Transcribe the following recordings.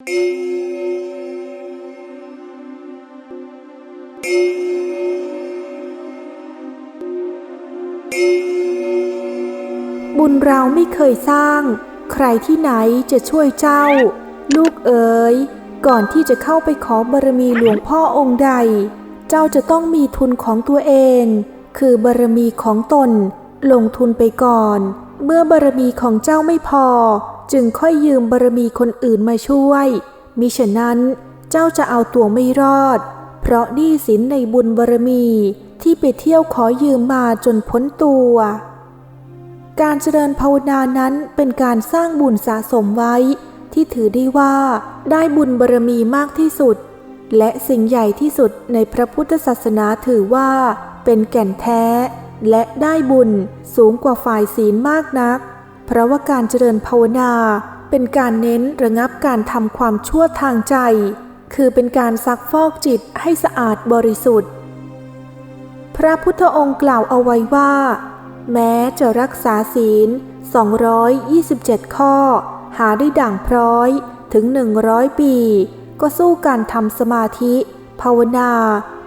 บุญเราไม่เคยสร้าง ใครที่ไหนจะช่วยเจ้า ลูกเอ๋ยก่อนที่จะเข้าไปขอบารมีหลวงพ่อองค์ใด เจ้าจะต้องมีทุนของตัวเอง คือบารมีของตน ลงทุนไปก่อน เมื่อบารมีของเจ้าไม่พอ จึงค่อยยืมบารมีคนอื่นมาช่วย มิฉะนั้นเจ้าจะเอาตัวไม่รอด เพราะหนี้สินในบุญบารมีที่ไปเที่ยวขอยืมมาจนพ้นตัว การเจริญภาวนานั้นเป็นการสร้างบุญสะสมไว้ ที่ถือได้ว่าได้บุญบารมีมากที่สุด และสิ่งใหญ่ที่สุดในพระพุทธศาสนาถือว่าเป็นแก่นแท้ และได้บุญสูงกว่าฝ่ายศีลมากนัก เพราะว่าการเจริญภาวนา เป็นการเน้นระงับการทำความชั่วทางใจ คือเป็นการซักฟอกจิตให้สะอาดบริสุทธิ์ พระพุทธองค์กล่าวเอาไว้ว่า แม้จะรักษาศีล 227 ข้อ หาได้ด่างพร้อยถึง 100 ปี ก็สู้การทำสมาธิ ภาวนา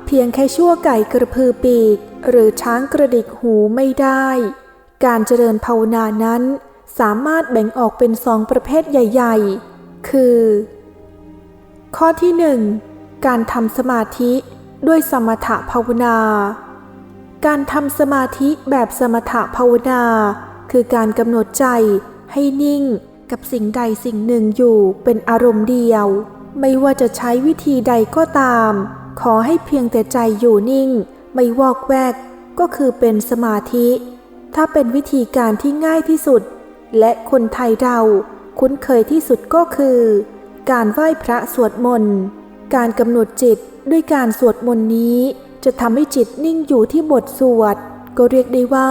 เพียงแค่ชั่วไก่กระพือปีก หรือช้างกระดิกหูไม่ได้การเจริญภาวนานั้น สามารถแบ่งออกเป็นสองประเภทใหญ่ ๆ คือ ข้อที่หนึ่งการทำสมาธิด้วยสมถะภาวนา การทำสมาธิแบบสมถะภาวนา คือการกำหนดใจให้นิ่งกับสิ่งใดสิ่งหนึ่งอยู่เป็นอารมณ์เดียว ไม่ว่าจะใช้วิธีใดก็ตาม ขอให้เพียงแต่ใจอยู่นิ่ง ไม่วอกแวกก็คือเป็นสมาธิ ถ้าเป็นวิธีการที่ง่ายที่สุด และคนไทยเราคุ้นเคยที่สุดก็คือ การไหว้พระสวดมนต์ การกำหนดจิตด้วยการสวดมนต์นี้ จะทำให้จิตนิ่งอยู่ที่บทสวด ก็เรียกได้ว่า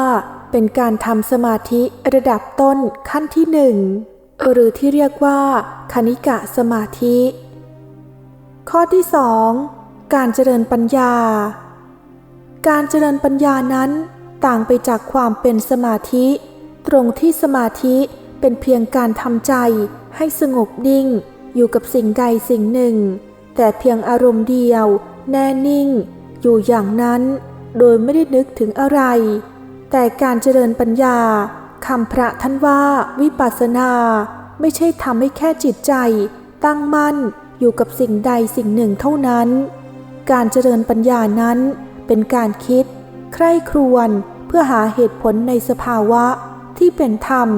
เป็นการทำสมาธิระดับต้นขั้นที่หนึ่งหรือที่เรียกว่า คณิกะสมาธิ ข้อที่สองการเจริญปัญญา การเจริญปัญญานั้นต่างไปจากความเป็นสมาธิ ตรงที่สมาธิเป็นเพียงการทำใจให้สงบนิ่ง อยู่กับสิ่งใดสิ่งหนึ่ง แต่เพียงอารมณ์เดียว แน่นิ่ง อยู่อย่างนั้น โดยไม่ได้นึกถึงอะไร แต่การเจริญปัญญาคำพระท่านว่าวิปัสสนา ไม่ใช่ทำให้แค่จิตใจ ตั้งมั่นอยู่กับสิ่งใดสิ่งหนึ่งเท่านั้น การเจริญปัญญานั้นเป็นการคิด ใคร่ครวญเพื่อหาเหตุผลในสภาวะ ที่เป็นธรรม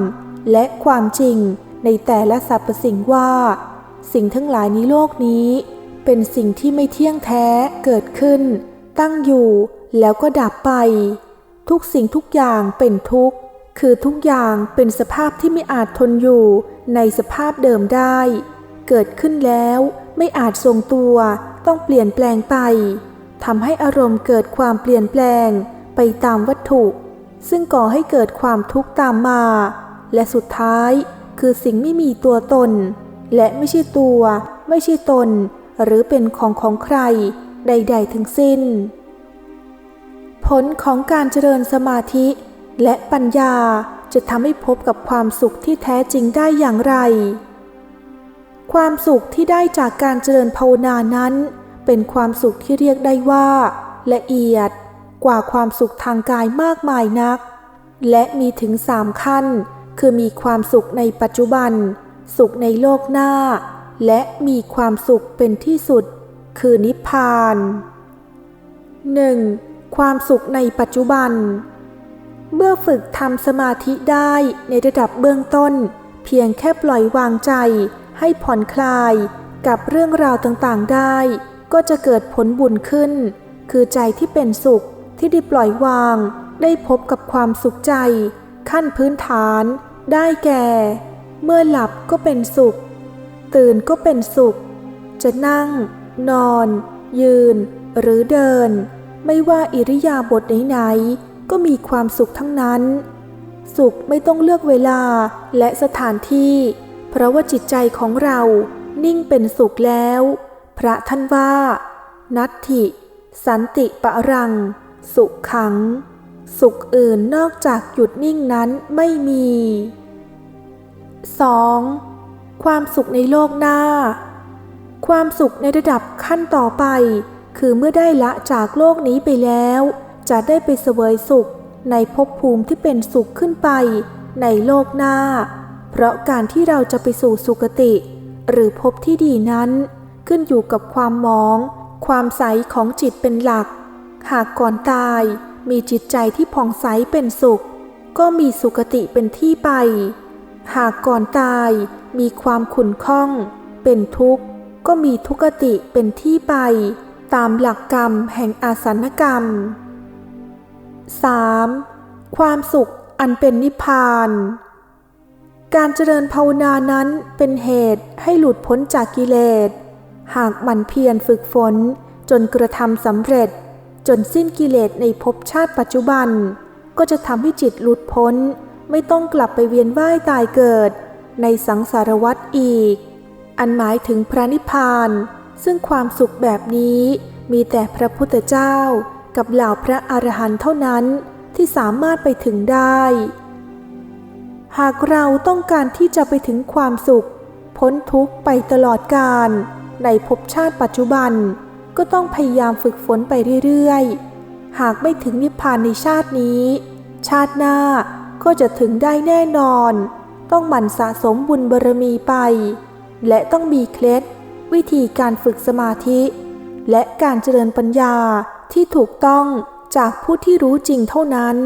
และความจริงในแต่ละสรรพสิ่งว่า สิ่งทั้งหลายในโลกนี้ เป็นสิ่งที่ไม่เที่ยงแท้เกิดขึ้น ตั้งอยู่แล้วก็ดับไป ทุกสิ่งทุกอย่างเป็นทุกข์ คือทุกอย่างเป็นสภาพที่ไม่อาจทนอยู่ในสภาพเดิมได้ เกิดขึ้นแล้วไม่อาจทรงตัวต้องเปลี่ยนแปลงไปทำให้อารมณ์เกิดความเปลี่ยนแปลงไปตามวัตถุ ซึ่งก่อให้เกิดความทุกข์ตามมา และสุดท้ายคือสิ่งไม่มีตัวตน และไม่ใช่ตัว ไม่ใช่ตน หรือเป็นของของใคร ใด ๆ ทั้งสิ้น ผลของการเจริญสมาธิ และปัญญาจะทำให้พบกับความสุขที่แท้จริงได้อย่างไร ความสุขที่ได้จากการเจริญภาวนานั้น เป็นความสุขที่เรียกได้ว่า ละเอียด กว่าความสุขทางกายมากมายนัก และมีถึงสามขั้น คือมีความสุขในปัจจุบัน สุขในโลกหน้า และมีความสุขเป็นที่สุด คือนิพพาน 1. ความสุขในปัจจุบัน เมื่อฝึกทำสมาธิได้ในระดับเบื้องต้น เพียงแค่ปล่อยวางใจ ให้ผ่อนคลายกับเรื่องราวต่างๆได้ ก็จะเกิดผลบุญขึ้น คือใจที่เป็นสุข ที่ได้ปล่อยวาง ได้พบกับความสุขใจ ขั้นพื้นฐาน ได้แก่ เมื่อหลับก็เป็นสุข ตื่นก็เป็นสุข จะนั่ง นอน ยืน หรือเดิน ไม่ว่าอิริยาบถไหนๆก็มีความสุขทั้งนั้น สุขไม่ต้องเลือกเวลาและสถานที่ เพราะว่าจิตใจของเรานิ่งเป็นสุขแล้ว พระท่านว่า นัตถิ สันติปะรัง สุขขัง สุขอื่นนอกจากหยุดนิ่งนั้นไม่มี 2. ความสุขในโลกหน้า ความสุขในระดับขั้นต่อไป คือเมื่อได้ละจากโลกนี้ไปแล้ว จะได้ไปเสวยสุขในภพภูมิที่เป็นสุขขึ้นไป ในโลกหน้า เพราะการที่เราจะไปสู่สุคติ หรือภพที่ดีนั้น ขึ้นอยู่กับความมอง ความใสของจิตเป็นหลัก หากก่อนตายมีจิตใจที่ผ่องใสเป็นสุข ก็มีสุคติเป็นที่ไป หากก่อนตายมีความขุ่นข้อง เป็นทุกข์ ก็มีทุกติเป็นที่ไป ตามหลักกรรมแห่งอาสนกรรม 3. ความสุขอันเป็นนิพพาน การเจริญภาวนานั้นเป็นเหตุให้หลุดพ้นจากกิเลส หากหมันเพียรฝึกฝนจนกระทำสำเร็จ จนสิ้นกิเลสในภพชาติปัจจุบัน ก็จะทำให้จิตหลุดพ้น ไม่ต้องกลับไปเวียนว่ายตายเกิด ในสังสารวัฏอีก อันหมายถึงพระนิพพาน ซึ่งความสุขแบบนี้มีแต่พระพุทธเจ้า กับเหล่าพระอรหันต์เท่านั้นที่สามารถไปถึงได้ หากเราต้องการที่จะไปถึงความสุข พ้นทุกข์ไปตลอดกาลในภพชาติปัจจุบัน ก็ต้องพยายามฝึกฝนไปเรื่อยๆ หากไม่ถึงนิพพานในชาตินี้ ชาติหน้าก็จะถึงได้แน่นอน ต้องหมั่นสะสมบุญบารมีไป และต้องมีเคล็ด วิธีการฝึกสมาธิ และการเจริญปัญญาที่ถูกต้องจากผู้ที่รู้จริงเท่านั้น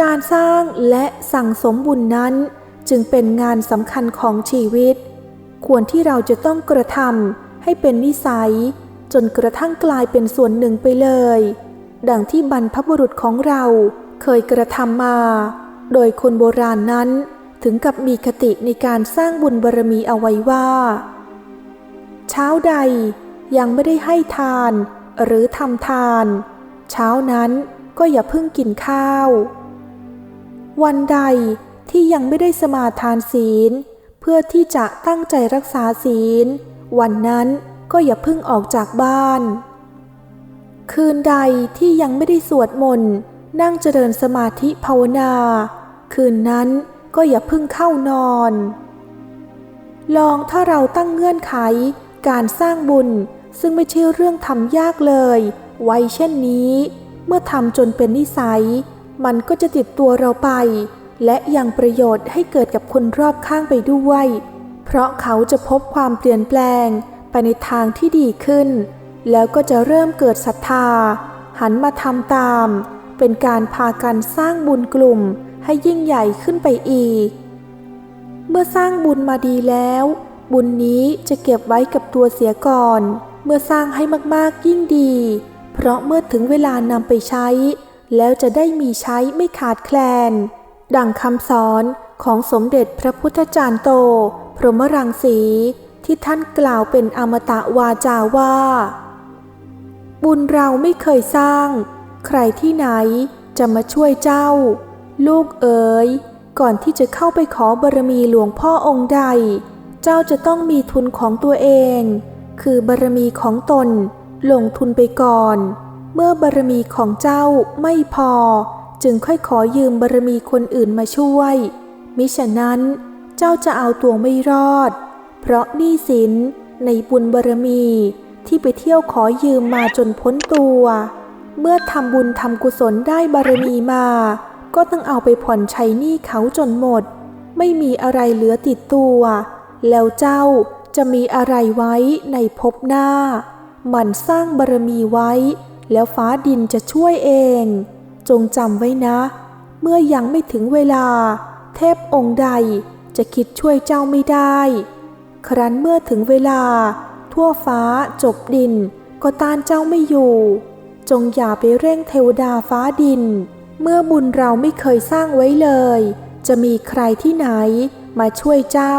การสร้างและสั่งสมบุญนั้นจึงเป็นงานสำคัญของชีวิต ควรที่เราจะต้องกระทำ ให้เป็นนิสัย จนกระทั่งกลายเป็นส่วนหนึ่งไปเลย ดังที่บรรพบุรุษของเราเคยกระทำมา โดยคนโบราณนั้นถึงกับมีคติในการสร้างบุญบารมีเอาไว้ว่า เช้าใดยังไม่ได้ให้ทานหรือทำทาน เช้านั้นก็อย่าเพิ่งกินข้าว วันใดที่ยังไม่ได้สมาทานศีล เพื่อที่จะตั้งใจรักษาศีล วันนั้นก็อย่าเพิ่งออกจากบ้าน คืนใดที่ยังไม่ได้สวดมนต์นั่งเจริญสมาธิภาวนา คืนนั้นก็อย่าเพิ่งเข้านอน ลองถ้าเราตั้งเงื่อนไขการสร้างบุญซึ่งไม่ใช่เรื่องทำยากเลย ไว้เช่นนี้ เมื่อทำจนเป็นนิสัย มันก็จะติดตัวเราไป และยังประโยชน์ให้เกิดกับคนรอบข้างไปด้วย เพราะเขาจะพบความเปลี่ยนแปลงไปในทางที่ดีขึ้น แล้วก็จะเริ่มเกิดศรัทธา หันมาทำตาม เป็นการพากันสร้างบุญกลุ่มให้ยิ่งใหญ่ขึ้นไปอีก เมื่อสร้างบุญมาดีแล้ว บุญนี้จะเก็บไว้กับตัวเสียก่อน เมื่อสร้างให้มากๆยิ่งดี เพราะเมื่อถึงเวลานำไปใช้ แล้วจะได้มีใช้ไม่ขาดแคลน ดังคำสอนของสมเด็จพระพุทธจารย์โต พรหมรังสีที่ท่านกล่าวเป็นอมตะวาจาว่า บุญเราไม่เคยสร้าง ใครที่ไหนจะมาช่วยเจ้า ลูกเอ๋ยก่อนที่จะเข้าไปขอบารมีหลวงพ่อองค์ใด เจ้าจะต้องมีทุนของตัวเอง คือบารมีของตน ลงทุนไปก่อน เมื่อบารมีของเจ้าไม่พอ จึงค่อยขอยืมบารมีคนอื่นมาช่วย มิฉะนั้น เจ้าจะเอาตัวไม่รอด เพราะหนี้สินในบุญบารมีที่ไปเที่ยวขอยืมมาจนพ้นตัว เมื่อทำบุญทำกุศลได้บารมีมา ก็ต้องเอาไปผ่อนใช้หนี้เขาจนหมด ไม่มีอะไรเหลือติดตัว แล้วเจ้าจะมีอะไรไว้ในภพหน้า มันสร้างบารมีไว้ แล้วฟ้าดินจะช่วยเอง จงจำไว้นะ เมื่อยังไม่ถึงเวลา เทพองค์ใด จะคิดช่วยเจ้าไม่ได้ ครั้นเมื่อถึงเวลา ทั่วฟ้าจบดิน ก็ต้านเจ้าไม่อยู่ จงอย่าไปเร่งเทวดาฟ้าดิน เมื่อบุญเราไม่เคยสร้างไว้เลย จะมีใครที่ไหนมาช่วยเจ้า